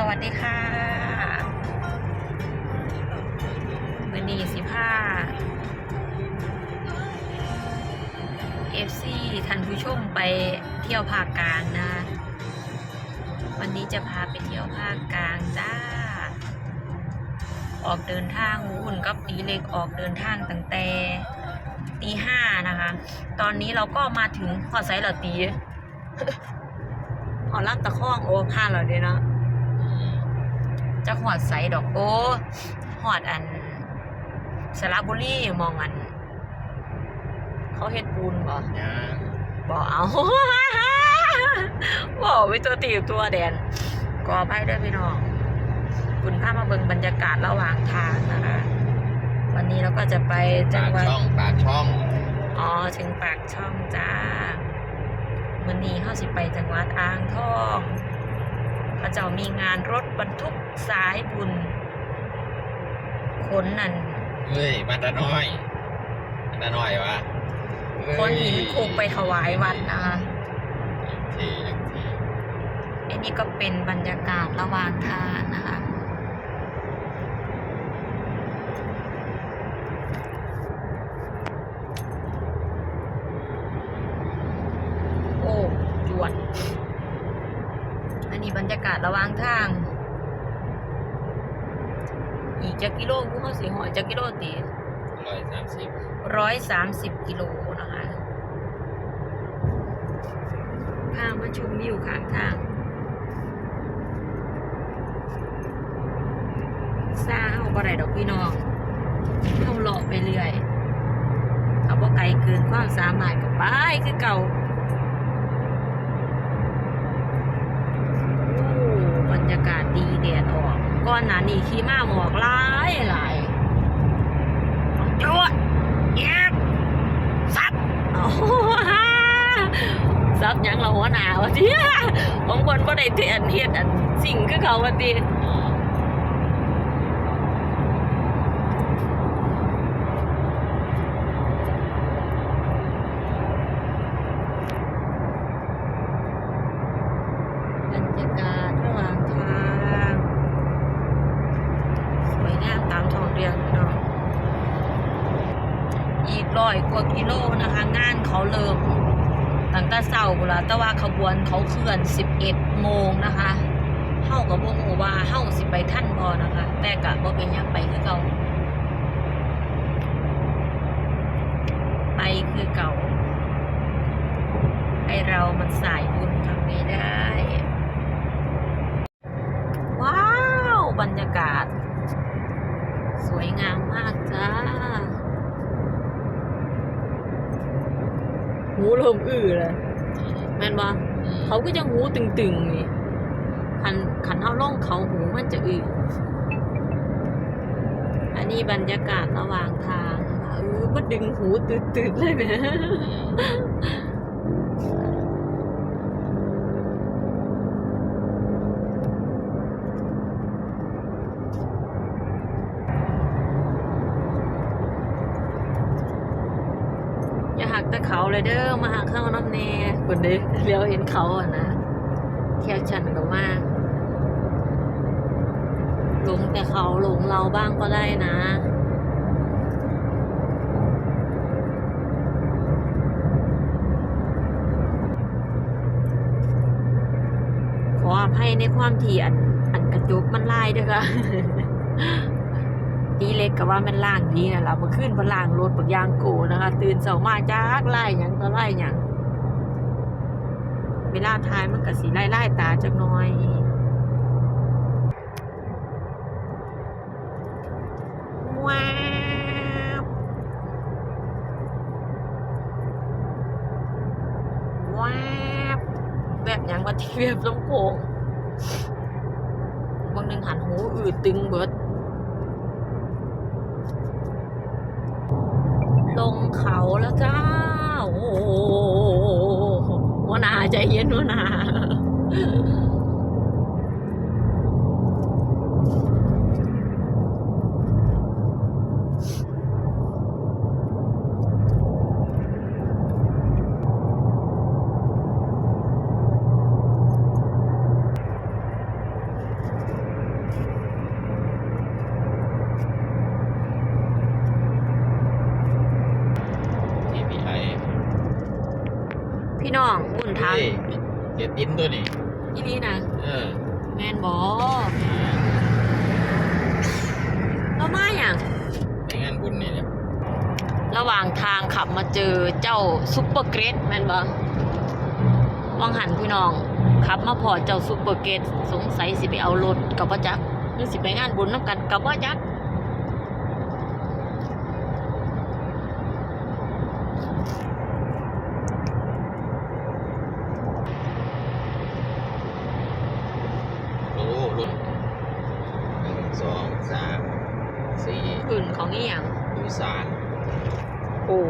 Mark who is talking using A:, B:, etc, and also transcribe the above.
A: สวัสดีค่ะวันนี้สิผ้าเอฟซีท่านผู้ชมไปเที่ยวภาคกลางนะ วันนี้จะพาไปเที่ยวภาคกลางจ้า ออกเดินทางวุ่นกับตีเล็กออกเดินทางตั้งแต่ตีห้านะคะ ตอนนี้เราก็มาถึงพอไซส์หรอตีหอลักตะข้องโอ้พลาเหรอเดีเนาะ จะหอดใสดอกโอ้หอดอันสระบุรีมองอัน เขาเฮ็ดปูนบ่
B: ยัง
A: บ่เอาบ่ไปตัวตีบตัวแดนก็ไปด้วยพี่น้อง คุณพามาเบิ่งบรรยากาศระหว่างทางนะคะวันนี้เราก็จะไปจั
B: ปางก
A: หวัด
B: ช่องปากช่อง
A: อ๋อ ถึงปากช่องจ้า วันนี้เขาสิไปจังหวัดอ่างทอง เขาเจ้ามีงานรถบรรทุกสายบุญขนนั่น
B: เฮ้ยมาตาน้อยมาตาน้อยวะเฮ้ย
A: คนหินคงไปถวายวัดนะคะ
B: อีกทีอีกที
A: อันนี้ก็เป็นบรรยากาศระหว่างทางนะคะ โอ้จวด อันนี้บรรยากาศระหว่างทาง อีกจักกิโลกูเขาสีหอยจักกิโลตี
B: ร้อยสามสิบ
A: ร้อยสามสิบกิโลนะคะพามาชมวิวข้างทางซาเอาบ่ได้ดอกพี่น้องเอาเลาะไปเรื่อยเอาบ่ไกลเกินความสามารถกับไปคือเก่าโอ้บรรยากาศ ดีแดดออกก้อนหนานี่ขี้มาหมอกหลายหลายจวดเย็บซับซับยังเราหัวหนาวทีบางคนก็ได้เทียนเทียนอันสิ่งคือเขาวันทีบรรยากาศระหว่างทาง สวยงามตามท้องเรียนเนาะ อีก ร้อยกว่ากิโลนะคะ งานเขาเริ่มตั้งแต่เช้าบุละแต่ว่าขบวนเขาเคลื่อน 11 โมงนะคะเฮากับวงว่าเฮาสิไปท่านบอนะคะ แต่กะบ่เป็นหยังไปคือเก่า ไปคือเก่าไอเรามันสายบุญทำไม่ได้ ว้าว บรรยากาศ สวยงามมากจ้า หูเริ่มอื้อเลยแม่นบ่เขาก็จะหูตึงๆนี่ขันขันเท้าล่องเขาหูมันจะอื้ออันนี้บรรยากาศระหว่างทางนะคะเออมันดึงหูตืดๆเลยนะอย่าหักแตะ เขาเลยเด้อมาหักเข้าน้ำแน่คนเด้เลี้ยวเห็นเขาอะนะเที่ยวชันก็มากหลงแต่เขาหลงเราบ้างก็ได้นะขออภัยในความที่อันอันกระจุกมันลายด้วยค่ะ ดีเล็กกับว่ามันล่างดีนะเราเมื่อคืนมันล่างรถบักยางโกนะคะ ตื่นเสามาจากไล่หยังก็ไล่หยังเวลาทายมันก็สีไล่ไล่ตาจักหน้อยว้าวว้าวแบบยังมาที่แบบลำโพงบางหนึ่งหันหูอืดตึงเบิด ลงเขาแล้วจ้า โอ้โหวนาใจเย็นวนา องบุญทาง
B: เฮ้ยเจ็ดดินตัวนี่
A: อีนี่นะ
B: เออ
A: แมนบอเรามาอย่าง
B: ไปงานบุญนี่เนี่ย
A: ระหว่างทางขับมาเจอเจ้าซุปเปอร์เกรดแมนบอมองหันพี่น้องขับมาพอเจ้าซุปเปอร์เกรดสงสัยสิไปเอารถกับว่าจักหรือสิไปงานบุญน้ำกันกับว่าจัก
B: รุ่นหนึ่งสองสามสี่
A: อื่นของอีหยัง
B: ดูสาร
A: โอ้